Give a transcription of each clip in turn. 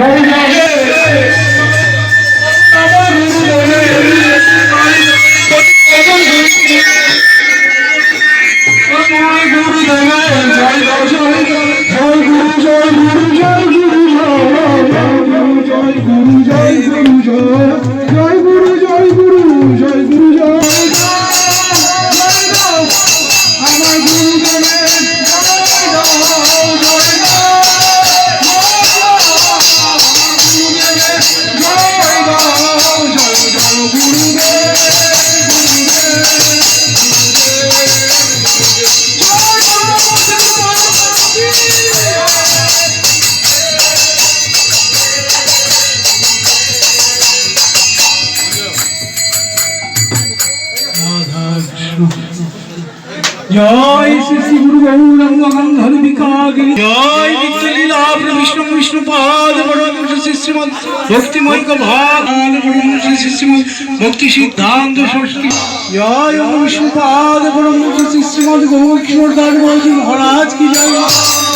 Muy. জয় শ্রী শ্রী গুরু গৌরাঙ্গ গন্ধর বিকাগিরি জয় নিত্য বিষ্ণু বিষ্ণু পাদ শ্রী শ্রীমদ ভক্তিময় ভাগ। পরমহংস শ্রী শ্রীমদ ভক্তি সিদ্ধান্ত ষষ্ঠী। জয় বিষ্ণু পাদ শ্রী শ্রীমদ গৌরকিশোর দাস মহারাজ মহারাজ কি জয়।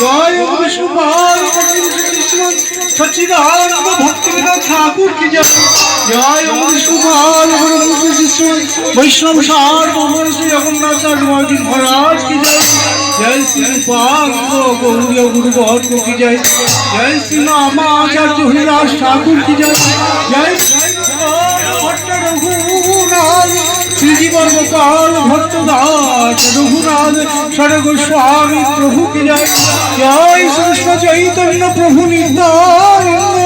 জয় বিষ্ণু পাদ শ্রী সচ্চিদানন্দ ভক্তিবিনোদ ঠাকুর কি জয়। জয় বিষ্ণু পাদ শ্রী বৈষ্ণব সার ভগবান শ্রী জগন্নাথ দাস মহারাজ মহারাজ কি জয়? জয় শ্রী পাঙ্গ গৌরীয় গুরু বহন কি জয়? জয় শ্রী মামা আচার্য হরিদাস ঠাকুর কি জয়? জয় শ্রী শ্রীজীবন গোপাল ভট্ট দাস রঘুনাথ সরগ স্বামী প্রভু কি জয়? জয় কৃষ্ণ চৈতন্য প্রভু নিত্যানন্দ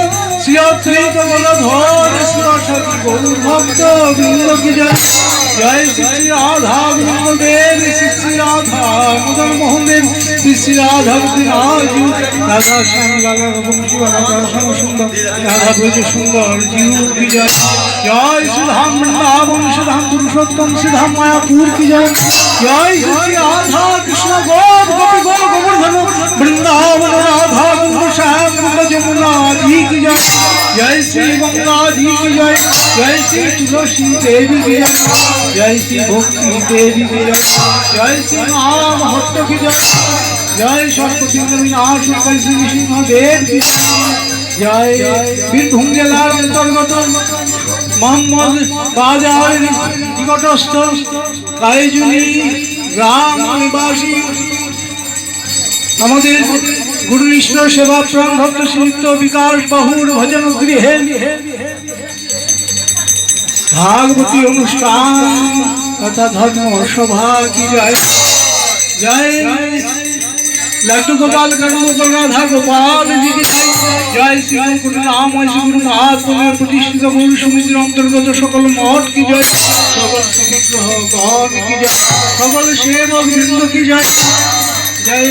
শ্রীয়ত্রিত মনোধর সরস্বতী গৌর ভক্ত বৃন্দ কি জয় জয় শ্রী রাধা বৃন্দদেব শ্রী শ্রী রাধা মদন মোহন দেব শ্রী শ্রী রাধা বিনাজ রাধা শ্যাম রাধা বংশী রাধা শ্যাম সুন্দর রাধা ব্রজ সুন্দর জিউ কি জয় জয় শ্রীধাম বৃন্দাবন শ্রীধাম পুরুষোত্তম শ্রীধাম মায়াপুর কি জয় জয় শ্রী রাধা কৃষ্ণ গোপ গোপী গোপ গোবর্ধন বৃন্দাবন রাধা কুন্দ শ্যাম যমুনা কি জয় जय श्री गंगा जी की जय जय श्री तुलसी देवी की जय जय श्री भक्ति देवी की जय जय श्री महाभट्ट की जय जय सरस्वती विनाश श्री सिंह देव की জয় বীরভূম জেলার অন্তর্গত মোহাম্মদ বাজার নিকটস্থ কাইজুলি গ্রাম নিবাসী আমাদের গুরুনিষ্ঠ সেবা প্রাণ ভক্ত সিদ্ধ বিকাশ বাহুর ভজন গৃহে। ভাগবতী অনুষ্ঠান, তথা ধর্ম সভা কি জয়? জয়। লাড্ডু গোপাল কর্ম রাধা গোপাল জয় শ্রী গুরু রাম শ্রী গুরু মহাত্মার প্রতিষ্ঠিত গুরু সমিতির অন্তর্গত সকল মঠ কি জয়? সকল বিগ্রহ গণ কি জয়? সকল সেবক বৃন্দ কি জয়? জয়।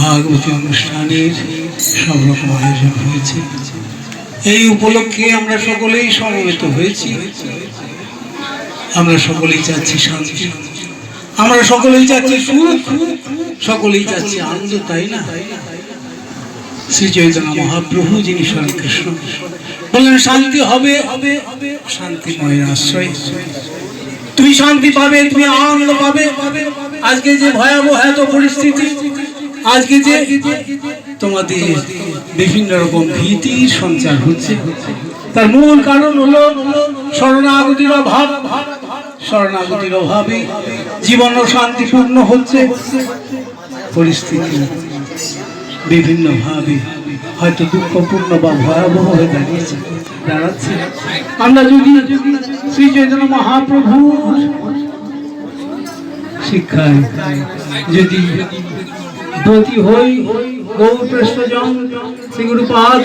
ভাগবতী অনুষ্ঠানের সব রকম আয়োজন হয়েছে। এই উপলক্ষে আমরা সকলেই সমবেত হয়েছি। আমরা সকলেই চাচ্ছি শান্তি। আমরা সকলেই চাচ্ছি সুখ। সকলেই চাচ্ছি আনন্দ, তাই না? শ্রী চৈতন্য মহাপ্রভু, যিনি স্বয়ং কৃষ্ণ, বললেন, শান্তি হবে হবে, শান্তিময় আশ্রয়। তুমি শান্তি পাবে, তুমি আনন্দ পাবে। আজকে যে ভয়াবহ এত পরিস্থিতি আজকে যে তোমাদের বিভিন্ন রকম ভীতির সঞ্চার হচ্ছে, তার মূল কারণ হলো শরণাগতির অভাব। শরণাগতির অভাবে জীবন শান্তিপূর্ণ হচ্ছে। পরিস্থিতি বিভিন্নভাবে হয়তো দুঃখপূর্ণ বা ভয়াবহ হয়ে দাঁড়িয়েছে, দাঁড়াচ্ছে। আমরা যদি শ্রী চৈতন্য মহাপ্রভু শিক্ষায় যদি ব্রতী হই। গৌর কৃষ্ণজন শ্রীগুরু পাহাড়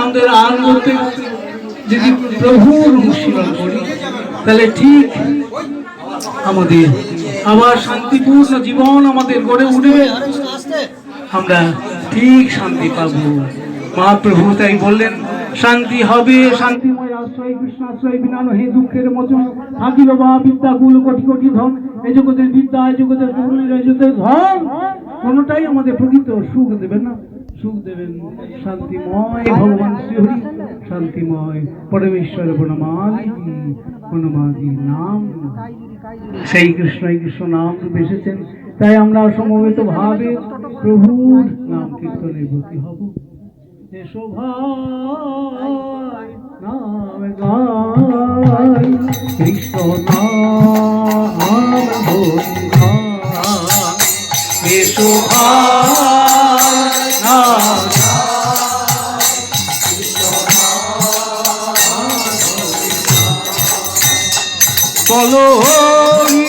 আমাদের আন করতে যদি প্রভুর অনুশীলন করি, তাহলে ঠিক আমাদের আবার শান্তিপূর্ণ জীবন আমাদের গড়ে উঠবে। আমরা ঠিক শান্তি পাব। মহাপ্রভু তাই বললেন, শান্তি হবে, শান্তিময় আশ্রয়, কৃষ্ণ আশ্রয় বিনা নহে দুঃখের মোচন। থাকিল বা বিদ্যা কুল কোটি কোটি ধন। এই জগতের বিদ্যা, এই এই জগতের ধন। কোনটাই আমাদের প্রকৃত সুখ দেবে না। সুখ দেবেন শান্তিময়, ভগবান শ্রীহরি, শান্তিময়, পরমেশ্বর বনমালি বনমালি নাম। সেই কৃষ্ণই কৃষ্ণ নাম বেসেছেন তাই আমরা সমবেত ভাবে প্রভুর নাম কীর্তনে ব্রতী হব। কৃষ্ণ নাম বলো হরি,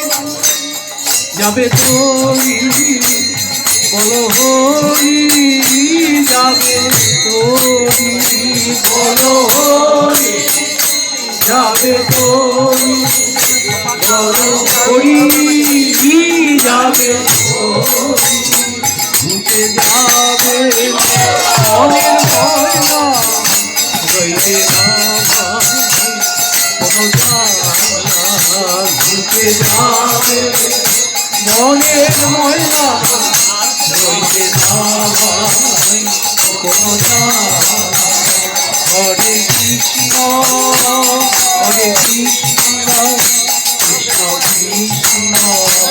যাবে তোরি, বলো হরি, যাবে তোরি, বলো হরি, যাবে তোরি, বলো হরি, যাবে ঘুটে যাবে। মনের ময়না রইলে না কোনো জানা ঘুটে যাবে। মনের ময়না হরে কৃষ্ণ কৃষ্ণ কৃষ্ণ কৃষ্ণ।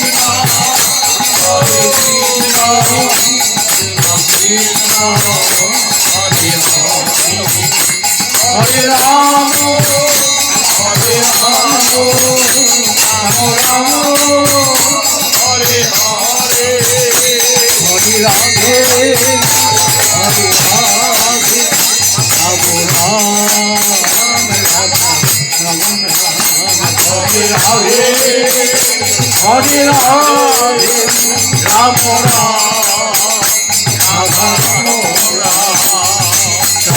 হরে রাম হরে রাম রাম হরে হরে হরে রাধে হরে রাধে রাম রাম রাম রাম হরে রাধে হরে রাধে রাম রাম রাধা রাম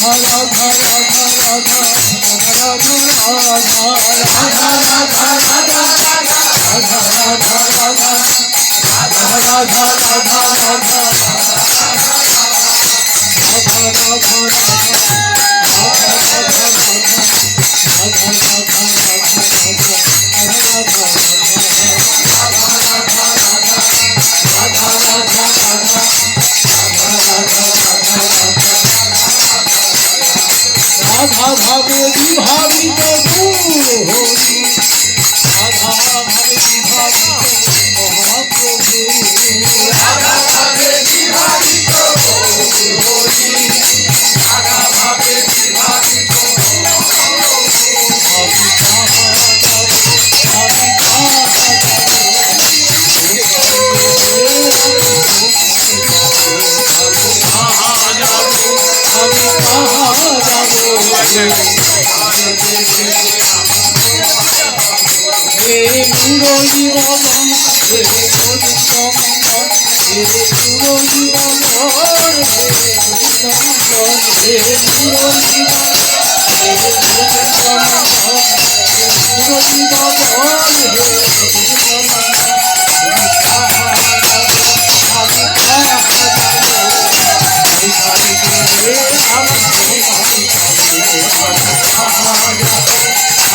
রাম রাধা রাধা ভাবে বিভাবিত হরি। রাধা ভাবে বিভাবিত মহাপ্রভু। হে মুরলী মদন হে গোবিন্দনন্দন হে মুরলী মদন হে গোবিন্দনন্দন হে মুরলী মদন হে গোবিন্দনন্দন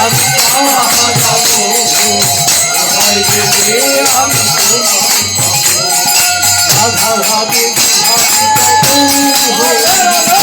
হে মুরলী মদন হে গোবিন্দনন্দন এই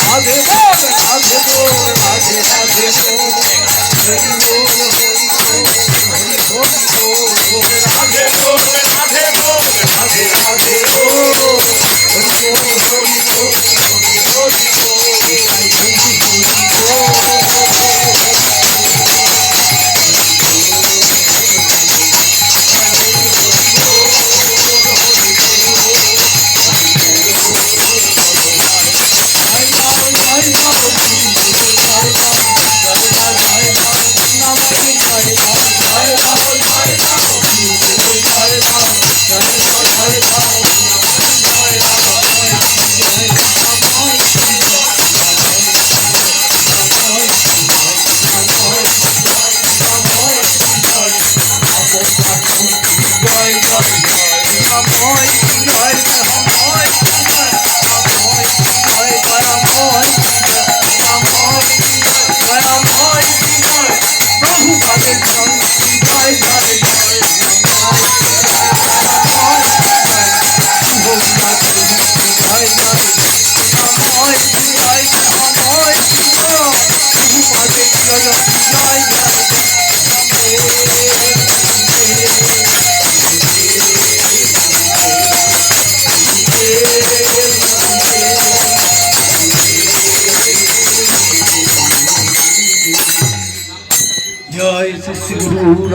রাধে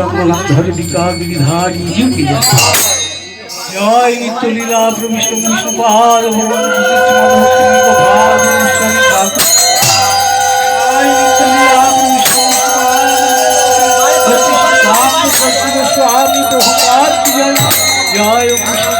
রামনাথর বিকা গিরিধারী যুগি জয় নিত্য লীলা প্রবিষ্ট বিষ্ণু পাদ ভগবান শ্রী শ্রী মাধব শ্রী গোপাল গোস্বামী ঠাকুর জয় কৃষ্ণ